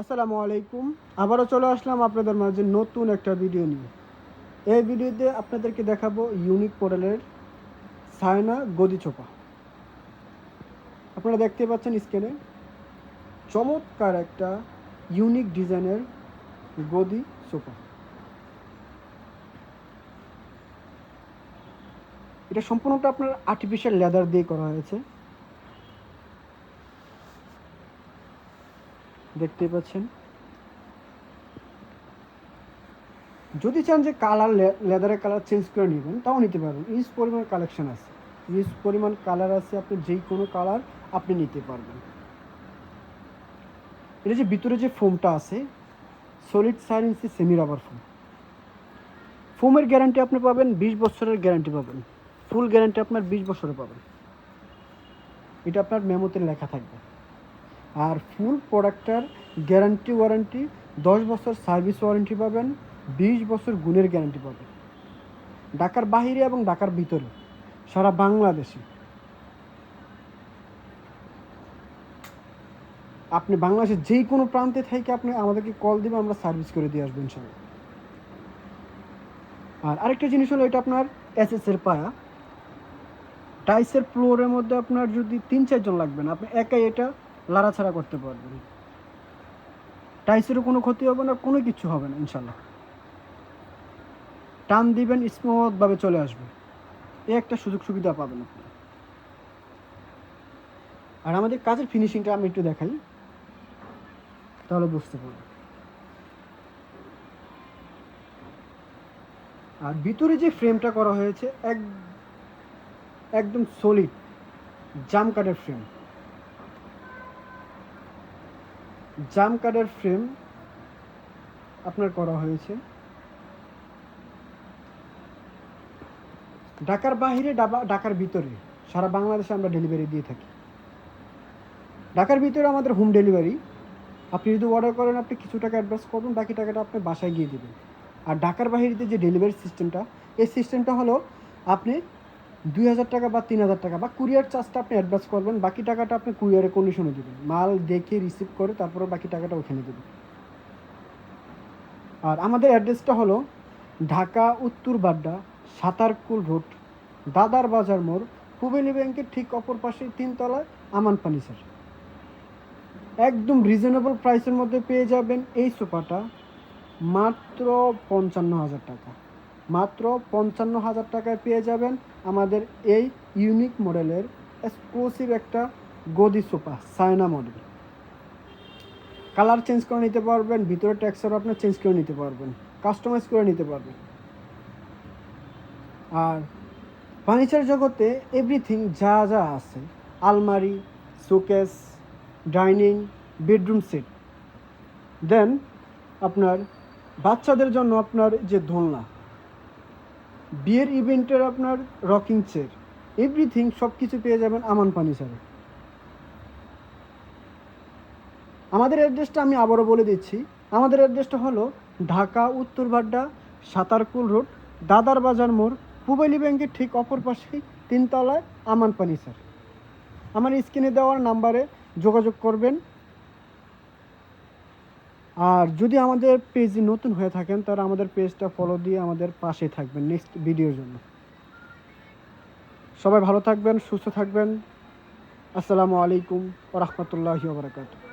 আসসালামু আলাইকুম। আবারও চলে আসলাম আপনাদের মাঝে নতুন একটা ভিডিও নিয়ে। এই ভিডিওতে আপনাদেরকে দেখাবো ইউনিক মডেলের সায়না গদি চোপা আপনারা দেখতে পাচ্ছেন স্ক্রিনে চমৎকার একটা ইউনিক ডিজাইনের গদি সোফা এটা সম্পূর্ণটা আপনার আর্টিফিশিয়াল লেদার দিয়ে করা হয়েছে। পাচ্ছেন। যদি চান যে কালার লেদারের কালার চেঞ্জ করে নেবেন, তাও নিতে পারবেন। ইউজ পরিমাণ কালেকশন আছে। ইউজ পরিমাণ কালার আছে, আপনি যেই কোনো কালার আপনি নিতে পারবেন। এটা যে ভিতরে যে ফোমটা আছে সলিড সাইন ইঞ্চি সেমি রাবার ফোম ফোমের গ্যারান্টি আপনি পাবেন, বিশ বছরের গ্যারান্টি পাবেন। ফুল গ্যারান্টি আপনার বিশ বছরে পাবেন। এটা আপনার মেমোতে লেখা থাকবে। আর ফুল প্রোডাক্টটার গ্যারান্টি ওয়ারেন্টি, দশ বছর সার্ভিস ওয়ারেন্টি পাবেন, বিশ বছর গুণের গ্যারান্টি পাবেন। ঢাকার বাহিরে এবং ঢাকার ভিতরে, সারা বাংলাদেশে। আপনি বাংলাদেশের যেই কোনো প্রান্তে থেকে আপনি আমাদেরকে কল দিবেন আমরা সার্ভিস করে দিয়ে আসবেন ইনশাল্লাহ। আর আরেকটা জিনিস হলো এটা আপনার এস এর পায়া। টাইসের ফ্লোরের মধ্যে আপনার যদি তিন চারজন লাগবেন, আপনি একাই এটা লাড়াছাড়া করতে পারবেন। টাইসেরও কোনো ক্ষতি হবে না, কোনো কিছু হবে না, ইনশাল্লাহ। টান দিবেন, স্মুথভাবে চলে আসবে। এ একটা সুযোগ সুবিধা পাবেন আপনি। আর আমাদের কাজের ফিনিশিংটা আমি একটু দেখাই, তাহলে বুঝতে পারবেন। আর ভিতরে যে ফ্রেমটা করা হয়েছে, এক একদম সলিড জাম কাঠের ফ্রেম জাম কাঠের ফ্রেম আপনার করা হয়েছে। ঢাকার বাহিরে ঢাকার ভিতরে, সারা বাংলাদেশে আমরা ডেলিভারি দিয়ে থাকি। ঢাকার ভিতরে আমাদের হোম ডেলিভারি আপনি যদি অর্ডার করেন, আপনি কিছু টাকা অ্যাডভান্স করবেন, বাকি টাকাটা আপনি বাসায় গিয়ে দেবেন। আর ঢাকার বাহিরে যে ডেলিভারি সিস্টেমটা এই সিস্টেমটা হলো আপনি দুই হাজার টাকা বা তিন হাজার টাকা বা কুরিয়ার চার্জটা আপনি অ্যাডভান্স করবেন, বাকি টাকাটা আপনি কুরিয়ারের কন্ডিশনে দেবেন। মাল দেখে রিসিভ করে তারপরে বাকি টাকাটা ওখানে দেবেন। আর আমাদের অ্যাড্রেসটা হলো ঢাকা উত্তর বাড্ডা, সাতারকুল রোড, দাদার বাজার মোড় পুবেলি ব্যাংকের ঠিক অপর পাশে তিনতলায় আমান পানি স্যার একদম রিজনেবল প্রাইসের মধ্যে পেয়ে যাবেন এই সোফাটা মাত্র পঞ্চান্ন হাজার টাকা। মাত্র পঞ্চান্ন হাজার টাকায় পেয়ে যাবেন আমাদের এই ইউনিক মডেলের এক্সক্লুসিভ একটা গদি sofa, Saina model colour change করে নিতে পারবেন, ভিতরে ট্যাক্সারও আপনার চেঞ্জ করে নিতে পারবেন কাস্টমাইজ করে নিতে পারবেন। আর ফার্নিচার জগতে এভরিথিং যা যা আছে, আলমারি শোকেস ডাইনিং বেডরুম সেট দেন আপনার বাচ্চাদের জন্য আপনার যে দোলনা বিয়ের ইভেন্টের আপনার রকিং চেয়ার। এভরিথিং সব কিছু পেয়ে যাবেন আমান ফার্নিচারে আমাদের অ্যাড্রেসটা আমি আবারও বলে দিচ্ছি। আমাদের অ্যাড্রেসটা হলো ঢাকা, উত্তর বাড্ডা সাতারকুল রোড, দাদার বাজার মোড় পুবেলি ব্যাংকের ঠিক অপর পাশেই তিনতলায় আমান ফার্নিচার আমার স্ক্রিনে দেওয়ার নাম্বারে যোগাযোগ করবেন। আর যদি আমাদের পেজে নতুন হয়ে থাকেন, তাহলে আমাদের পেজটা ফলো দিয়ে আমাদের পাশে থাকবেন নেক্সট ভিডিওর জন্য। সবাই ভালো থাকবেন, সুস্থ থাকবেন। আসসালামু আলাইকুম রহমতুল্লাহ বারকাতুহ।